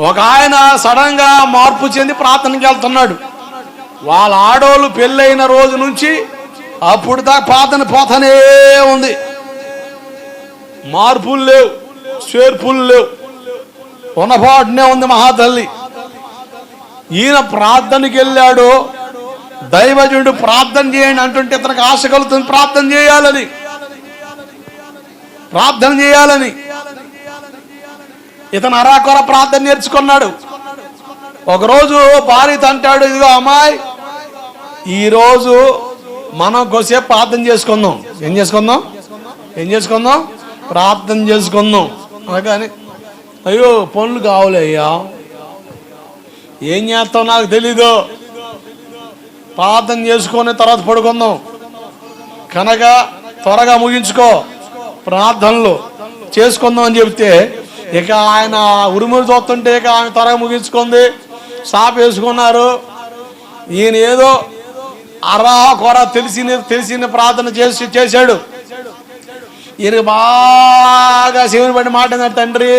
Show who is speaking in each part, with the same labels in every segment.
Speaker 1: ఒక ఆయన సడన్గా మార్పు చెంది ప్రార్థనకి వెళ్తున్నాడు. వాళ్ళ ఆడోళ్ళు పెళ్ళైన రోజు నుంచి అప్పుడు దాకా ప్రార్థన పోతానే ఉంది. మార్పులు లేవు చేర్పులు లేవు. ఉన్నపాటునే ఉంది మహాతల్లి. ఈయన ప్రార్థనకి వెళ్ళాడు. దైవజుడు ప్రార్థన చేయండి అంటుంటే ఇతనికి ఆశ కలుగుతుంది. ప్రార్థన చేయాలని. ప్రార్థన చేయాలని. ఇతను అరాకొర ప్రార్థన నేర్చుకున్నాడు. ఒకరోజు భార్యత అంటాడు ఇదిగో అమ్మాయి ఈరోజు మనం కొద్దిసేపు ప్రార్థన చేసుకుందాం. ఏం చేసుకుందాం? ఏం చేసుకుందాం? ప్రార్థన చేసుకుందాం. కానీ అయ్యో పనులు కావాలయ్యా ఏం చేస్తావు నాకు తెలీదు. ప్రార్థన చేసుకొని తర్వాత పడుకుందాం. కనుక త్వరగా ముగించుకో. ప్రార్థనలు చేసుకుందాం అని చెప్తే ఇక ఆయన ఉరుములు చూస్తుంటే ఇక ఆమె త్వరగా ముగించుకుంది. షాప్ వేసుకున్నారు. ఈయన ఏదో అరా కొర తెలిసిన తెలిసిన ప్రార్థన చేసి చేశాడు. ఈయన బాగా శివుని పడి మాట తండ్రి.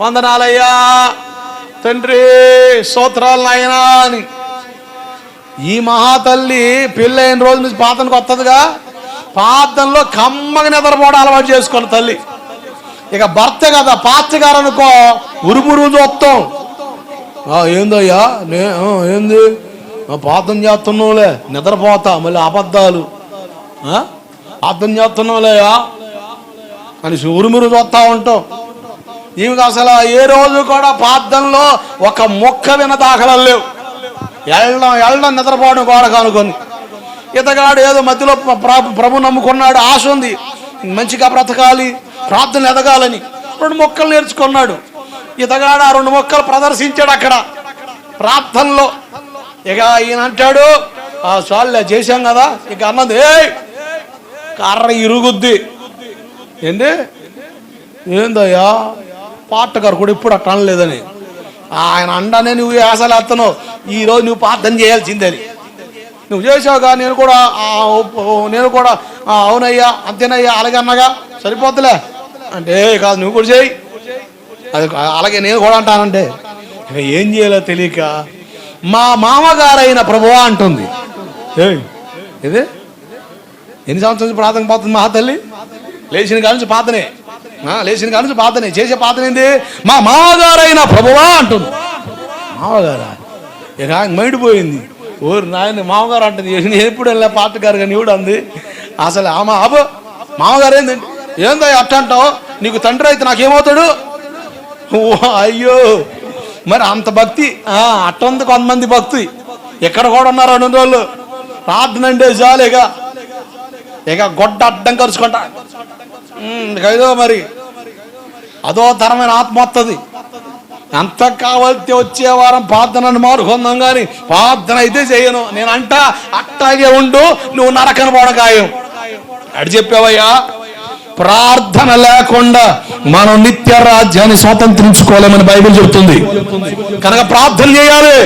Speaker 1: వందనాలయ్యా. తండ్రి స్తోత్రాలు నాయనా అని. ఈ మహాతల్లి పెళ్ళైన రోజు నుంచి పాతనకు వస్తుందిగా పాతంలో కమ్మగా నిద్రపోవడం అలవాటు చేసుకోవాలి తల్లి. ఇక భర్త కదా పాత్రగారు అనుకో ఉరుమురు చూస్తాం. ఏందయ్యా? నే ఏంది? పాతం చేస్తున్నావులే నిద్రపోతా మళ్ళీ అబద్ధాలు. ఆ? పాతం చేస్తున్నావులేయా? అని ఉరుమురు చూస్తా ఉంటాం. ఈమెకు అసలు ఏ రోజు కూడా పార్థంలో ఒక మొక్క విన దాఖలు లేవు. వెళ్ళడం వెళ్ళడం నిద్రపోవడం గోడకు అనుకొని ఇతగాడు ఏదో మధ్యలో ప్రభు నమ్ముకున్నాడు ఆశ ఉంది. మంచిగా బ్రతకాలి. ప్రార్థన ఎదగాలని రెండు మొక్కలు నేర్చుకున్నాడు. ఇతగాడు ఆ రెండు మొక్కలు ప్రదర్శించాడు అక్కడ. ప్రార్థనలో ఇక ఈయన అంటాడు ఆ చాలులే చేశాం కదా. ఇక అన్నది ఏ కర్ర ఇరుగుద్ది. ఏంటి ఏందయ్యా? పాటగారు కూడా ఇప్పుడు అట్ట అనలేదని. ఆయన అండానే నువ్వు వేసలు ఎత్తను ఈ రోజు నువ్వు ప్రార్థన చేయాల్సిందని నువ్వు చేసావుగా నేను కూడా నేను కూడా అవునయ్యా అంతేనయ్యా అలాగే అన్నగా. సరిపోతులే అంటే కాదు నువ్వు కూడా చేయి. అది అలాగే నేను కూడా అంటానంటే ఇక ఏం చేయాలో తెలియక మా మామగారైన ప్రభువా అంటుంది. ఇదే ఇది ఎన్ని సంవత్సరాల నుంచి ప్రార్థన పోతుంది మా తల్లి? లేచిన కాడ నుంచి పాతనే. లేచిన కాడ నుంచి పాతనే. చేసే పాతన మా మామగారైన ప్రభువా అంటుంది. మామగారా? ఇక మైడిపోయింది ఓరు నాయన మామగారు అంటుంది నేను ఎప్పుడు వెళ్ళా పాతగారు కానీ ఇవిడు అంది? అసలు ఆమె అబో మామగారు ఏంటంటే ఏందో అట్ట అంటావు? నీకు తండ్రి అయితే నాకేమవుతాడు? అయ్యో. మరి అంత భక్తి ఆ, అట్ట ఉంది కొంతమంది భక్తి. ఎక్కడ కూడా ఉన్నారు రెండు రోజులు ప్రార్థన అంటే చాలు ఇక. ఇక గొడ్డ అడ్డం కరుచుకుంటా. ఇదో మరి. అదో తరమైన ఆత్మ వస్తుంది అంత కావాల్సి వచ్చే వారం ప్రార్థనను మారుకుందాం కానీ ప్రార్థన అయితే చేయను. నేను అంట అట్టాగే ఉండు నువ్వు నరకను పోవడం అడి చెప్పావయ్యా? ప్రార్థన లేకుండా మనం నిత్య రాజ్యాన్ని స్వాతంత్రించుకోలేమని బైబిల్ చెబుతుంది. కనుక ప్రార్థన చేయాలి.